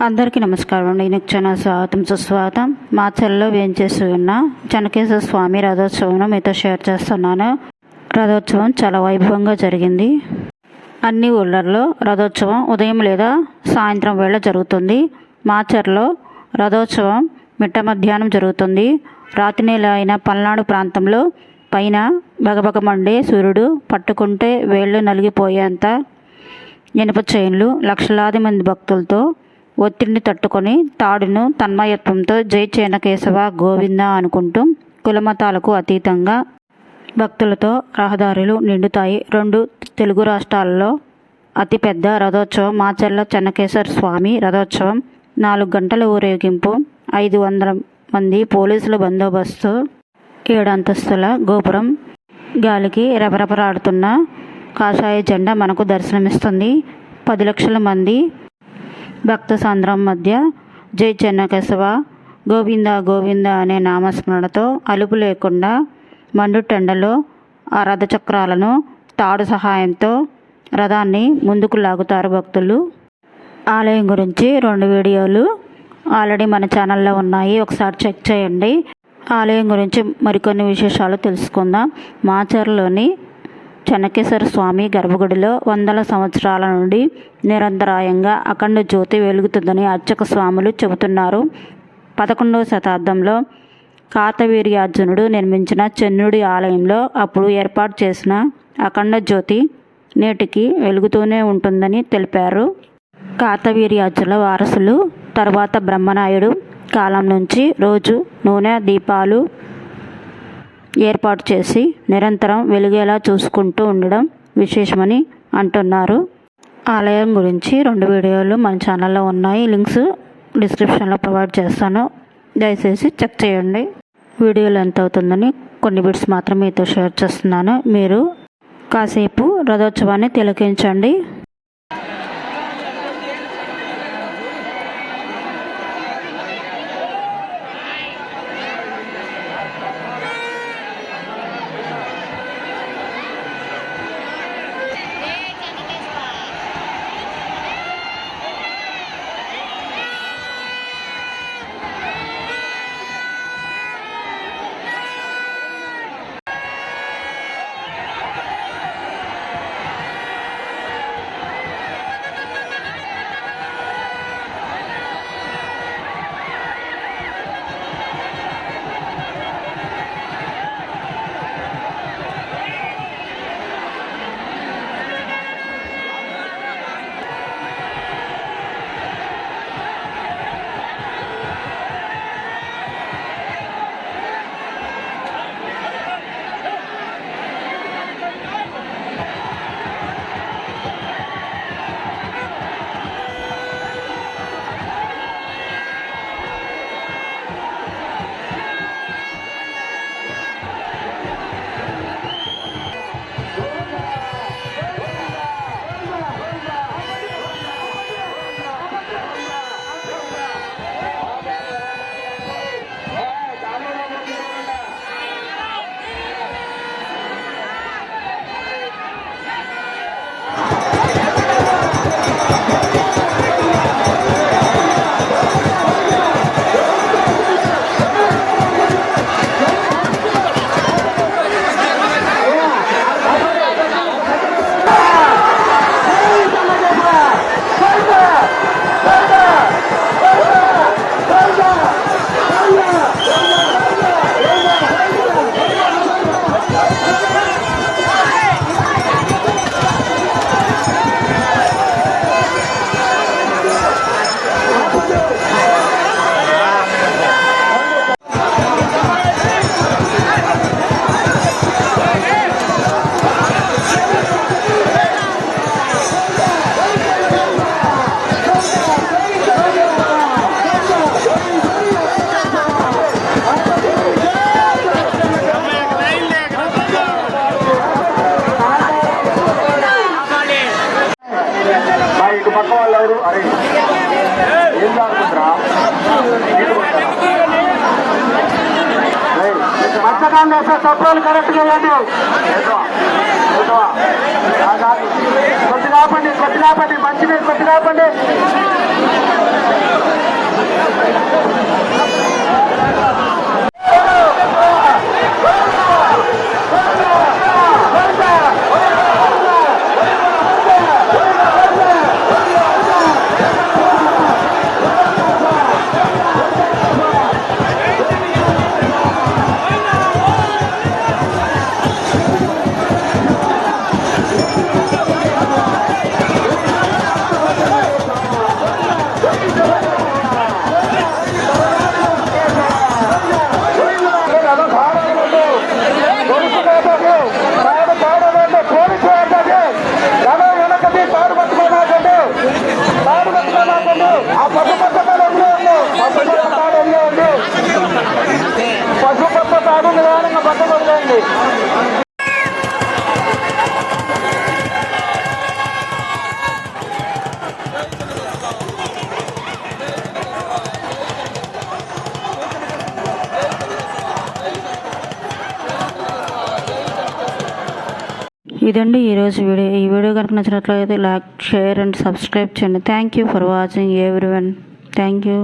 అందరికీ నమస్కారం అండి. నీకు చాలా స్వాగతం. సుస్వాగతం. మా చెల్లో వేయించేసి ఉన్న చెనకేశ్వర స్వామి రథోత్సవం మీతో షేర్ చేస్తున్నాను. రథోత్సవం చాలా వైభవంగా జరిగింది. అన్ని ఊళ్ళల్లో రథోత్సవం ఉదయం లేదా సాయంత్రం వేళ జరుగుతుంది. మాచర్లో రథోత్సవం మిట్ట మధ్యాహ్నం జరుగుతుంది. రాతి నేల అయిన పల్నాడు ప్రాంతంలో పైన బగబగమండే సూర్యుడు పట్టుకుంటే వేళ్ళు నలిగిపోయేంత ఇనుప చైన్లు లక్షలాది మంది భక్తులతో ఒత్తిడిని తట్టుకొని తాడును తన్మయత్వంతో జై చేనకేశవ గోవింద అనుకుంటూ కులమతాలకు అతీతంగా భక్తులతో రహదారులు నిండుతాయి. రెండు తెలుగు రాష్ట్రాల్లో అతిపెద్ద రథోత్సవం మాచర్ల చెన్నకేశ్వర స్వామి రథోత్సవం. నాలుగు గంటల ఊరేగింపు. ఐదు వందల మంది పోలీసుల బందోబస్తు. ఏడు అంతస్తుల గోపురం. గాలికి రెపరెపరాడుతున్న కాషాయ జెండా మనకు దర్శనమిస్తుంది. పది లక్షల మంది భక్త సాంద్రం మధ్య జై చెన్నకేశవ గోవింద గోవింద అనే నామస్మరణతో అలుపు లేకుండా మండుటెండలో ఆ రథచక్రాలను తాడు సహాయంతో రథాన్ని ముందుకు లాగుతారు భక్తులు. ఆలయం గురించి రెండు వీడియోలు ఆల్రెడీ మన ఛానల్లో ఉన్నాయి. ఒకసారి చెక్ చేయండి. ఆలయం గురించి మరికొన్ని విశేషాలు తెలుసుకుందాం. మాచర్లోని చెన్నకేశ్వర స్వామి గర్భగుడిలో వందల సంవత్సరాల నుండి నిరంతరాయంగా అఖండ జ్యోతి వెలుగుతుందని అర్చక స్వాములు చెబుతున్నారు. పదకొండవ శతాబ్దంలో కాతవీర్యార్జునుడు నిర్మించిన చెన్నుడి ఆలయంలో అప్పుడు ఏర్పాటు చేసిన అఖండ జ్యోతి నేటికి వెలుగుతూనే ఉంటుందని తెలిపారు. కాతవీర్యార్జుల వారసులు తర్వాత బ్రహ్మనాయుడు కాలం నుంచి రోజు నూనె దీపాలు ఏర్పాటు చేసి నిరంతరం వెలిగేలా చూసుకుంటూ ఉండడం విశేషమని అంటున్నారు. ఆలయం గురించి రెండు వీడియోలు మన ఛానల్లో ఉన్నాయి. లింక్స్ డిస్క్రిప్షన్లో ప్రొవైడ్ చేస్తాను. దయచేసి చెక్ చేయండి. వీడియోలు ఎంత అవుతుందని కొన్ని బిట్స్ మాత్రం మీతో షేర్ చేస్తున్నాను. మీరు కాసేపు రథోత్సవాన్ని తిలకించండి. అందరూ అరే. ఏం తాగుతుంటారా మచ్చకాన్ని వేస్తే సబ్బులు కరెక్ట్ చేయండి కొద్ది కాపండి కొద్ది కాపండి మంచినీరు కొద్ది కాపండి Thank you. ఇదండి ఈరోజు వీడియో. ఈ వీడియో కనుక నచ్చినట్లయితే లైక్ షేర్ అండ్ సబ్స్క్రైబ్ చేయండి. Thank you for watching everyone thank you